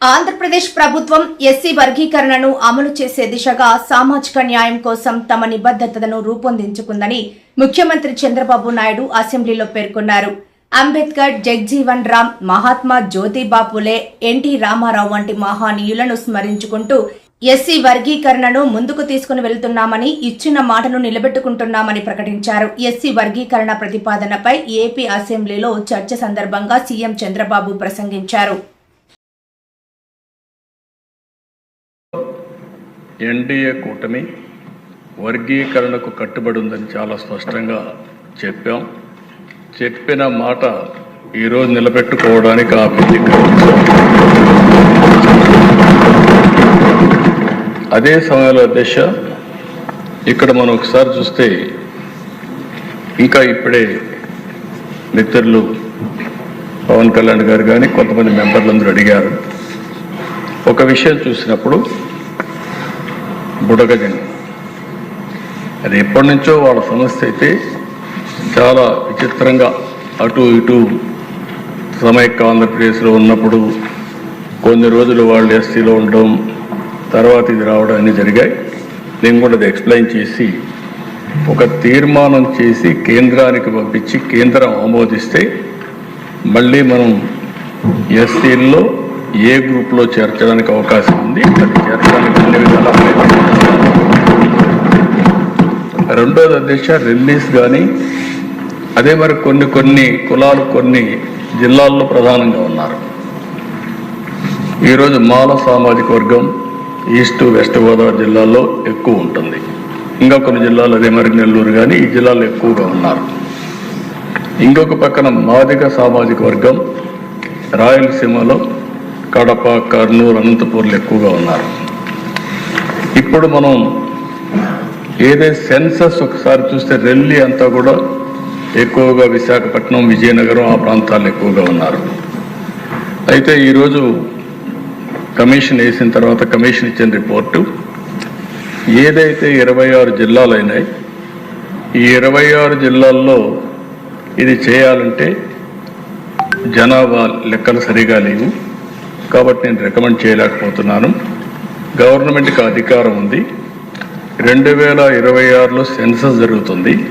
ఆంధ్రప్రదేశ్ ప్రభుత్వం ఎస్సీ వర్గీకరణను అమలు చేసే దిశగా సామాజిక న్యాయం కోసం తమ నిబద్దతను రూపొందించుకుందని ముఖ్యమంత్రి చంద్రబాబు నాయుడు అసెంబ్లీలో పేర్కొన్నారు. అంబేద్కర్ జగ్జీవన్ రామ్ మహాత్మా జ్యోతిబా పులే ఎన్టీ రామారావు వంటి మహానీయులను స్మరించుకుంటూ ఎస్సీ వర్గీకరణను ముందుకు తీసుకుని వెళ్తున్నామని ఇచ్చిన మాటను నిలబెట్టుకుంటున్నామని ప్రకటించారు. ఎస్సీ వర్గీకరణ ప్రతిపాదనపై ఏపీ అసెంబ్లీలో చర్చ సందర్భంగా సీఎం చంద్రబాబు ప్రసంగించారు. ఎన్డీఏ కూటమి వర్గీకరణకు కట్టుబడి ఉందని చాలా స్పష్టంగా చెప్పాం. చెప్పిన మాట ఈరోజు నిలబెట్టుకోవడానికి ఆ అదే సమయంలో దశ ఇక్కడ మనం ఒకసారి చూస్తే ఇంకా ఇప్పుడే మిత్రులు పవన్ కళ్యాణ్ గారు కానీ కొంతమంది మెంబర్లందరూ అడిగారు. ఒక విషయం చూసినప్పుడు బుడగజని. అది ఎప్పటి నుంచో వాళ్ళ సమస్య అయితే చాలా విచిత్రంగా అటు ఇటు సమైక్య ఆంధ్రప్రదేశ్లో ఉన్నప్పుడు కొన్ని రోజులు వాళ్ళు ఎస్సీలో ఉండడం తర్వాత ఇది రావడం అన్నీ జరిగాయి. నేను కూడా అది ఎక్స్ప్లెయిన్ చేసి ఒక తీర్మానం చేసి కేంద్రానికి పంపించి కేంద్రం ఆమోదిస్తే మళ్ళీ మనం ఎస్సీల్లో ఏ గ్రూప్లో చేర్చడానికి అవకాశం ఉంది? అది చేర్చడానికి అన్ని విధాలా రెండోది అధ్యక్ష రిలీజ్ కానీ అదే మరి కొన్ని కొన్ని కులాలు కొన్ని జిల్లాల్లో ప్రధానంగా ఉన్నారు. ఈరోజు మాల సామాజిక వర్గం ఈస్ట్ వెస్ట్ గోదావరి జిల్లాల్లో ఎక్కువ ఉంటుంది. ఇంకా కొన్ని జిల్లాలు అదే మరి నెల్లూరు కానీ ఈ జిల్లాలో ఎక్కువగా ఉన్నారు. ఇంకొక పక్కన మాదిక సామాజిక వర్గం రాయలసీమలో కడప కర్నూలు అనంతపూర్లు ఎక్కువగా ఉన్నారు. ఇప్పుడు మనం ఏదే సెన్సస్ ఒకసారి చూస్తే రెల్లి అంతా కూడా ఎక్కువగా విశాఖపట్నం విజయనగరం ఆ ప్రాంతాలు ఎక్కువగా ఉన్నారు. అయితే ఈరోజు కమిషన్ వేసిన తర్వాత కమిషన్ ఇచ్చిన రిపోర్టు ఏదైతే ఇరవై ఆరు జిల్లాలు అయినాయి ఈ ఇరవై ఆరు జిల్లాల్లో ఇది చేయాలంటే జనాభా లెక్కలు సరిగా లేవు. కాబట్టి నేను రికమెండ్ చేయలేకపోతున్నాను. గవర్నమెంట్కి అధికారం ఉంది. రెండు వేల ఇరవై ఆరులో సెన్సస్ జరుగుతుంది.